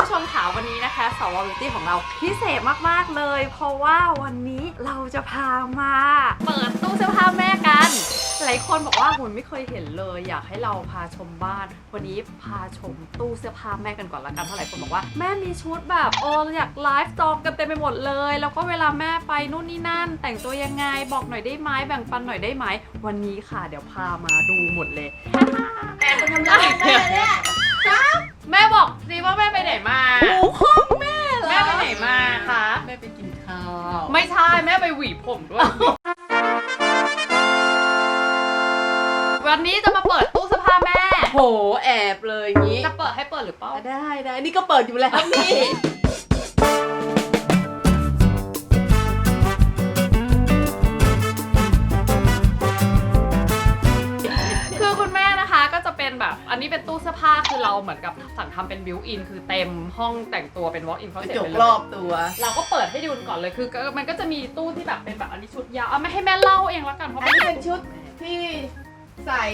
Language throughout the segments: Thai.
ผู้ชมขาวันนี้นะคะสวบิวตี้ของเราพิเศษมาก ๆ เลย เพราะว่าวันนี้เราจะพามา เปิดตู้เสื้อผ้าแม่กัน หลายคนบอกว่าหุ่นไม่เคยเห็นเลย อยากให้เราพาชมบ้าน วันนี้พาชมตู้เสื้อผ้าแม่กันก่อนละกันเพราะหลายคนบอกว่าแม่มีชุดแบบโอ้อยากไลฟ์จองกันเต็มไปหมดเลย แล้วก็เวลาแม่ไปนู่นนี่นั่น แต่งตัวยังไงบอกหน่อยได้ไหมแบ่งปันหน่อยได้ไหมวันนี้ค่ะเดี๋ยวพามาดูหมดเลยแอบไปทำร้ายแม่เนี่ย แม่บอกสิว่าแม่ไปไหนมา หมูข้องแม่เหรอแม่ไปไหนมาคะ แม่ไปกินข้าว ไม่ใช่แม่ไปหวีผมด้วย วันนี้จะมาเปิดตู้เสื้อผ้าแม่ โหแอบเลยอย่างงี้ จะเปิดให้เปิดหรือเปล่า ได้ได้นี่ก็เปิดอยู่แล้วนี่ เราเหมือนกับสั่งทำเป็นบิวอิน คือเต็มห้องแต่งตัวเป็น walk in กระ closet จกไปเลรยอบตัว เราก็เปิดให้ดูก่อนเลยคือก็มันก็จะมีตู้ที่แบบเป็นแบบอันนี้ชุดยาวเอาไม่ให้แม่เล่าเองแล้วกันเพราะอันไม่นี้เป็นชุดที่ใส่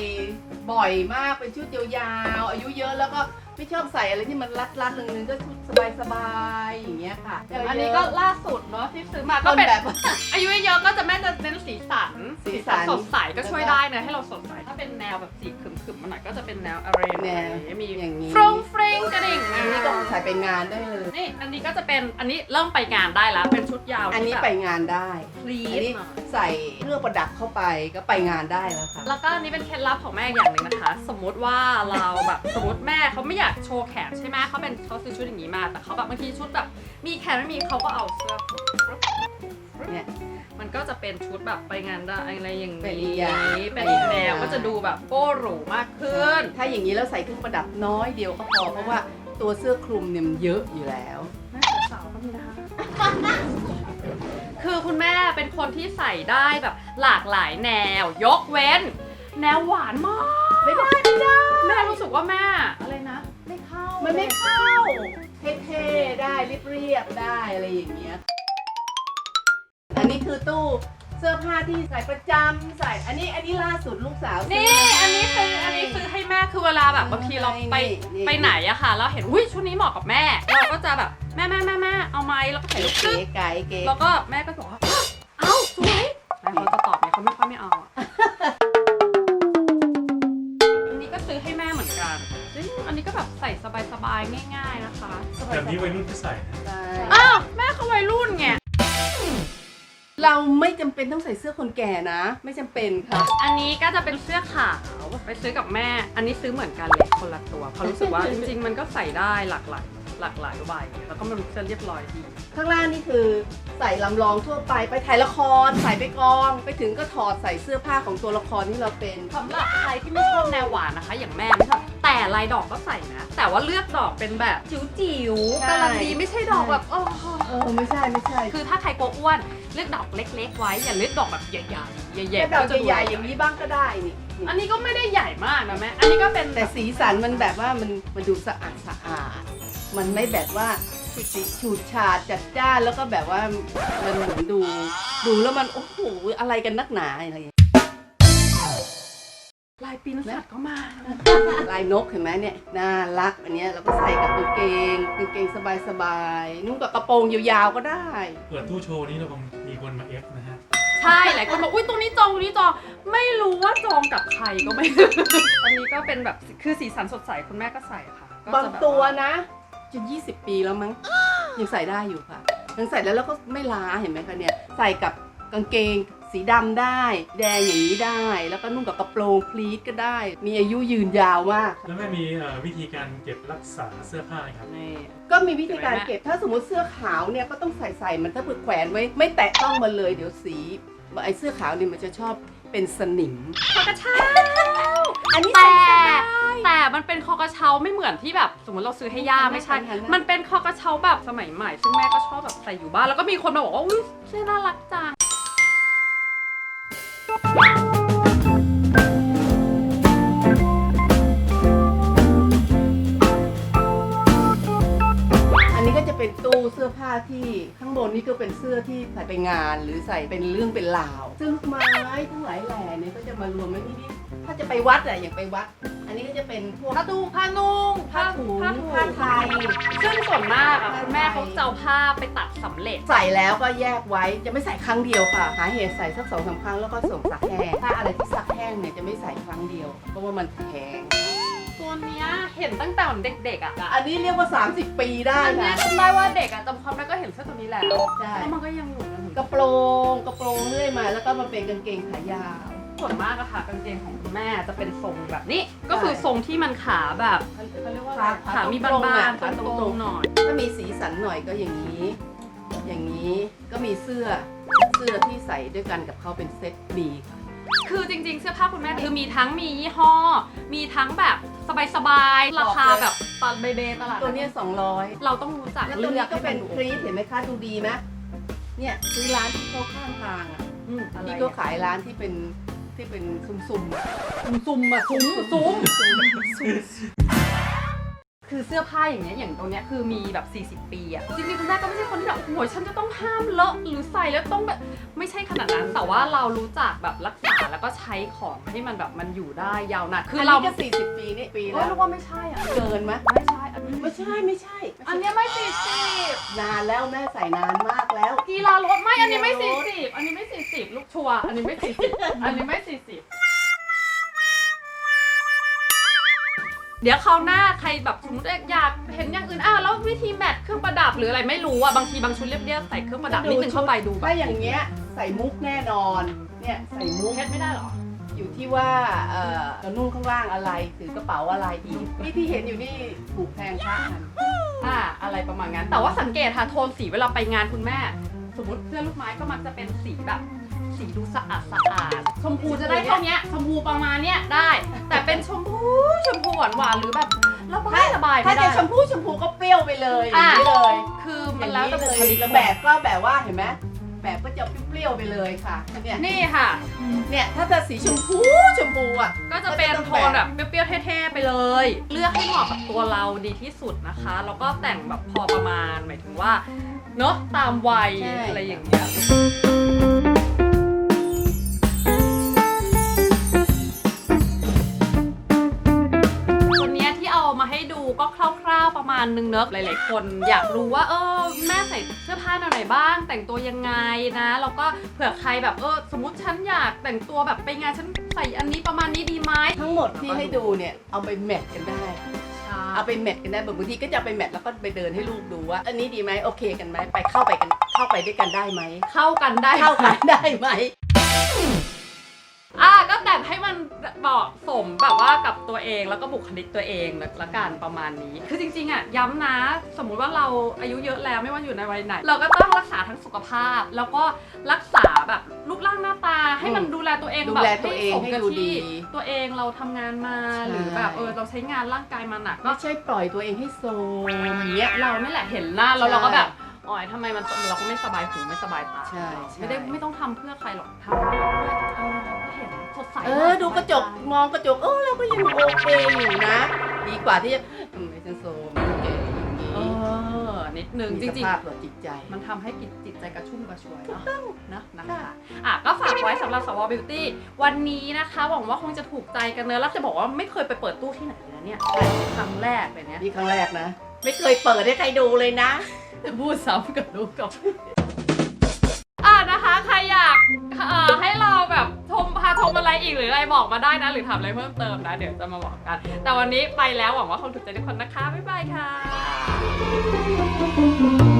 บ่อยมากเป็นชุดยาวๆอายุเยอะแล้วก็ ไม่ชอบใส่อะไรที่มันรัดๆนึงๆก็ชุดสบายๆอย่างเงี้ยค่ะอย่างอันนี้ก็ล่าสุดเนาะที่ซื้อมาก็ก็เป็เป็นนแบบว่าอายุเยอะๆก็จะแม่จะเน้นสีสันสีสันสดใสก็ช่วยได้นะให้เราสดใส ถ้าเป็นแนวแบบสีขรึมๆมันหน่อยก็จะเป็นแนวอะไรแนวมีอย่างนี้ ฟรุ้งฟริ้งกระดิ่งอันนี้ก็ใส่ไปงานได้เลย นี่อันนี้ก็จะเป็นอันนี้เริ่มไปงานได้แล้วเป็นชุดยาวอันนี้ที่แบบไปงานได้พลีอันนี้ทใส่เครื่องประดับเข้าไปก็ไปงานได้แล้วค่ะ แล้วก็อันนี้เป็นเคล็ดลับของแม่อย่างหนึ่งนะคะ สมมุติว่าเราแบบสมมติแม่เขาไม่อยากโชว์แขนใช่ไหมเขาเป็นเขาซื้อชุดอย่างนี้มา แต่เขาแบบบางทีชุดแบบมีแขนไม่มีเขาก็เอาเสื้อเนี่ยมันก็จะเป็นชุดแบบไปงานได้อะไรอย่างเป็นอีนี้กอย่างเป็นอีกแนวก็จะดูแบบโก้หรูมากขึ้น ถ้าอย่างนี้แล้วใส่เครื่องประดับน้อยเดียวก็พอเพราะว่าตัวเสื้อคลุมเนี่ยมันเยอะอยู่แล้วแม่สาวๆก็มีนะคะ คือคุณแม่เป็นคนที่ใส่ได้แบบหลากหลายแนว ยกเว้น แนวหวานมาก ไม่ได้ไม่ได้ แม่รู้สึกว่าแม่อะไรนะไม่เข้ามันไม่เข้า เท่ๆ ได้เรียบๆ ได้อะไรอย่างเงี้ย อันนี้คือตู้เสื้อผ้าที่ใส่ประจำใส่อันนี้อันนี้ล่าสุดลูกสาวซื้นี่มาอันนี้ซื้ออันนี้ซื้อให้แม่คือเวลาแบบบางทีเราไปนี่ไปไหนอะค่ะแล้วเห็นอุ้ยชุดนี้เหมาะกับแม่ เราก็จะแบบแม่แม่แม่แม่เอาไหมแล้วก็ถ่ายรูปเก๋ปึ๊บไก๋เก๋แล้วก็แม่ก็บอกว่าเอา แบบนี้วัยรุ่นก็ใส่นะใช่ๆอ้าวแม่เขาวัยรุ่นไง เราไม่จำเป็นต้องใส่เสื้อคนแก่นะ ไม่จำเป็นค่ะ อันนี้ก็จะเป็นเสื้อขาวไปซื้อกับแม่ อันนี้ซื้อเหมือนกันเลยคนละตัวเพราะรู้สึกว่าจริงๆมันก็ใส่ได้หลากหลายหลากหลายใบแล้วก็มันจะเรียบร้อยดี ข้างล่างนี่คือใส่ลำลองทั่วไปไปถ่ายละคร ใส่ไปกอง ไปถึงก็ถอดใส่เสื้อผ้าของตัวละครที่เราเป็น สำหรับใครที่ไม่ชอบแนวหวานนะคะ อย่างแม่ไม่ชอบ แต่ลายดอกก็ใส่นะ แต่ว่าเลือกดอกเป็นแบบจิ๋วๆกำลังดีไม่ใช่ดอกแบบโอ้โหเออไม่ใช่ไม่ใช่คือถ้าใครกลัวอ้วนเลือกดอกเล็ก ๆ ไว้อย่าเลือกดอกแบบใหญ่ๆใหญ่แค่ๆดอกก็จะดูใหญ่ๆอย่างนี้บ้างก็ได้นี่นี่อันนี้ก็ไม่ได้ใหญ่มากนะแม่อันนี้ก็เป็นแต่สีสันมันแบบว่ามันมันดูสะอาดสะอาดมันไม่แบบว่าสีฉูดฉาดจัดจ้านแล้วก็แบบว่ามันเหมือนดู ดูแล้วมันโอ้โหอะไรกันนักหนาอะไรอย่างเงี้ย ลายปีนสัตว์ก็มา ลายนกเห็นไหมเนี่ย น่ารักอันเนี้ยเราก็ใส่กับกางเกงกางเกงสบายๆนุ่งกับกระโปรงยาวๆก็ได้ เปิดตู้โชว์นี้เราคงมีคนมาเอฟนะฮะ ใช่ หลายคนบอก อุ้ยตรงนี้จองตรงนี้จอง ไม่รู้ว่าจองกับใครก็ไม่รู้ อันนี้ก็เป็นแบบคือสีสันสดใสคุณแม่ก็ใส่ค่ะก็บางจะแตัวนะ จะ 20 ปีแล้วมั้ง ยังใส่ได้อยู่ค่ะยังใส่แล้วแล้วก็ไม่ล้าเห็นไหมคะเนี่ย ใส่กับกางเกง สีดำได้ แดงอย่างนี้ได้ แล้วก็นุ่งกับกระโปรงพลีทก็ได้ มีอายุยืนยาวมากแล้วแม่มีเอ่อวิธีการเก็บรักษาเสื้อผ้าไหมครับ นี่ก็มีวิธีการเก็บถ้าสมมติเสื้อขาวเนี่ยก็ต้องใส่ใส่มันถ้าเผื่อแขวนไว้ ไม่แตะต้องมันเลยเดี๋ยวสีไอ้เสื้อขาวเนี่ยมันจะชอบเป็นสนิม คอกระเช้าอันนี้แต่ใส่สบาย แต่มันเป็นคอกระเช้าไม่เหมือนที่แบบ สมมติเราซื้อให้ย่าไม่ใช่ หันหน้า มันเป็นคอกระเช้าแบบสมัยใหม่ ซึ่งแม่ก็ชอบแบบใส่อยู่บ้านแล้วก็มีคนมาบอกว่าอุ้ยเสื้อน่ารักจัง เป็นตู้เสื้อผ้าที่ข้างบนนี่ก็เป็นเสื้อที่ใส่ไปงานหรือใส่เป็นเรื่องเป็นราว ซึ่งลูกไม้ทั้งหลายแหล่เนี่ยก็จะมารวมไว้ที่นี่ถ้าจะไปวัดอะอย่างไปวัด อันนี้ก็จะเป็นพวก ผ้าดูผ้านุ่งผ้าถุงผ้าผ้าไทย ซึ่งส่วนคุณแม่เขาจะเอาผ้าไปตัดสำเร็จ ใส่แล้วก็แยกไว้จะไม่ใส่ครั้งเดียวค่ะ หาเหตุใส่สักสองสามครั้งแล้วก็ส่งซักแห้งถ้าอะไรที่ซักแห้งเนี่ยจะไม่ใส่ครั้งเดียว เพราะว่ามันแพง ตัวเนี้ยเห็นตั้งแต่เด็กๆอะอันนี้เรียกว่า 30 ปีได้อันเนี้ยนะ จำได้ว่าเด็กอะจำความได้ก็เห็นเสื้อตัวนี้แล้วใช่ แล้วมันก็ยังอยู่นะกระโปรงกระโปรงเรื่อยมา แล้วก็มาเป็นกางเกงขายาว ส่วนมากอะค่ะกางเกงของคุณแม่จะเป็นทรงแบบนี้ ก็คือทรงที่มันขาแบบเขาเรียกว่าอะไรขามีบานๆตรงๆหน่อยถ้ามีสีสันหน่อยก็อย่างนี้ อย่างนี้ก็มีเสื้อเสื้อที่ใส่ด้วยกันกับเขาเป็นเซ็ตมีค่ะ คือจริงๆ เสื้อผ้าคุณแม่คือมีทั้งมียี่ห้อ มีทั้งแบบสบายๆ ราคาแบบตลาดเบเบตลาดตัวเนี้ย200เราต้องรู้จักแล้วตัวเลือนี้กก็ให้เป็มันนดูครีสเห็นไหมคะดูดีไหมเนี่ยซื้อร้านที่เขาข้างทางอะอืมอะไรที่อะเขาขายร้านที่เป็นที่เป็นซุ่มๆอะ ซุ่มๆอะซุ้มซุ้มซุ่ม คือเสื้อผ้าอย่างเงี้ยอย่างตรงเนี้ยคือมีแบบ 40 ปีอะจริงๆคุณแม่ก็ไม่ใช่คนที่แบบโอ้ยฉันจะต้องห้ามเลอะหรือใส่แล้วต้องแบบไม่ใช่ขนาดนั้น แต่ว่าเรารู้จักแบบรักษาแล้วก็ใช้ของให้มันแบบมันอยู่ได้ยาวนานคืคืออเราเราก็40ปีนี่ปีเฮ้แล้ยวรู้ว่าไม่ใช่อะเกินไหมไม่ใช่อันนี้ไม่ใช่ไม่ใช่อันเนี้ยไม่สี่สิบนานแล้วแม่ใส่นานมากแล้ว กีฬารถไม่อันนี้ไม่กีสี่ฬารถสิบอันนี้ไม่สี่สิบลูกชัวร์อันนี้ไม่สี่สิบอันนี้ไม่สี่สิบ เดี๋ยวคราวหน้าใครแบบสมมติอยากเห็นอย่างอื่นอะแล้ววิธีแมทเครื่องประดับหรืออะไรไม่รู้อะบางทีบางชุดเรียบๆใส่เครื่องประดับนิดนึงเข้าไปดูแบบถ้าอย่างเงี้ยใส่มุกแน่นอน เนี่ยใส่มุกเพชรไม่ได้เหรอ อยู่ที่ว่าเอ่อเรานุ่งข้างล่างอะไรถือกระเป๋าอะไรอีกนี่ที่เห็นอยู่นี่ถูกแพงพระมันอ่าอะไรประมาณนั้นแต่ว่าสังเกตค่ะโทนสีเวลาไปงานคุณแม่ สมมติเสื้อลูกไม้ก็มักจะเป็นสีแบบ สีดูสะอาดสะอาดชมพูจะได้เท่าเนี้ยชมพูประมาณเนี้ยได้ แต่เป็นชมพูชมพูหวานหวานๆหรือแบบระบายระบายถ้าไม่ได้จะชมพูชมพูก็เปรี้ยวไปเลยอย่างนี้เลยคืออมันย่างแล้วนี้แต่เลบุคยลิกแล้วแบบก็แบบว่าเห็นไหมแบบก็จะเปรี้ยวๆไปเลยค่ะเนี่ยนี่ค่ะ เนี่ยถ้าจะสีชมพูชมพูอะ ก็จะเป็นโทนแบบเปรี้ยวๆเท่ๆไปเลย เลือกให้เหมาะกับตัวเราดีที่สุดนะคะ แล้วก็แต่งแบบพอประมาณหมายถึงว่า เนอะตามวัยใช่ อะไรอย่างเงี้ย ณนึงเนอะหลายๆ คนอยากรู้ว่าเออแม่ใส่เสื้อผ้าแนวไหนบ้าง แต่งตัวยังไงนะแล้วก็เผื่อใครแบบเออสมมติฉันอยากแต่งตัวแบบไปงานฉันใส่อันนี้ประมาณนี้ดีไหมทั้งหมดที่ให้ดูเนี่ยเอาไปแมทกันได้ เอาไปแมทกันได้บางทีก็จะไปแมทแล้วก็ไปเดินให้ลูกดูว่า อันนี้ดีไหมโอเคกันไหมไปเข้าไปกันเข้าไปด้วยกันได้ไหมเข้ากันได้เข้ากันได้ไหม เหมาะสมแบบว่ากับตัวเองแล้วก็บุคลิกตัวเองละกันประมาณนี้ คือจริงๆอะย้ำนะ สมมุติว่าเราอายุเยอะแล้วไม่ว่าอยู่ในวัยไหน เราก็ต้องรักษาทั้งสุขภาพ แล้วก็รักษาแบบรูปร่างหน้าตา ให้มันดูแลตัวเองดูแบบแลตัวเองสมให้กับดูที่ดี ตัวเองเราทำงานมาใช่หรือแบบเออเราใช้งานร่างกายมาหนักก็ไม่ใช่ปล่อยตัวเองให้โซมอย่างเงี้ยเรานี่แหละเห็นหน้าแล้วใช่เราก็แบบอ๋อยทำไมมันเราก็ไม่สบายหูไม่สบายตาใช่ใช่ไม่ได้ไม่ต้องทำเพื่อใครหรอกทำเพื่อ เออเราก็เห็นสดใสเออ ดูกระจกมองกระจก เออเราก็ยังโอเคอยู่นะ ดีกว่าที่จะทำไมฉันโซมแกอย่างนี้เออนิดนึงมีจสริงภาพต่อจิตใจๆมันทำให้จิตจิตใจกระชุ่มกระชวยเนาะเนอะนะคะอะก็ฝากไว้สำหรับสวบิวตี้วันนี้นะคะหวังว่าคงจะถูกใจกันเนอะแล้วจะบอกว่าไม่เคยไปเปิดตู้ที่ไหนเลยนะเนี่ยครั้งแรกเลยเนี่ยนี่ครั้งแรกนะ ไม่เคยเปิดให้ใครดูเลยนะ จะพูดซ้ำกับลูกกับ อีกหรืออะไรบอกมาได้นะ หรือทำอะไรเพิ่มเติมนะ เดี๋ยวจะมาบอกกัน แต่วันนี้ไปแล้วหวังว่าคงถูกใจทุกคนนะคะ บ๊ายบายค่ะ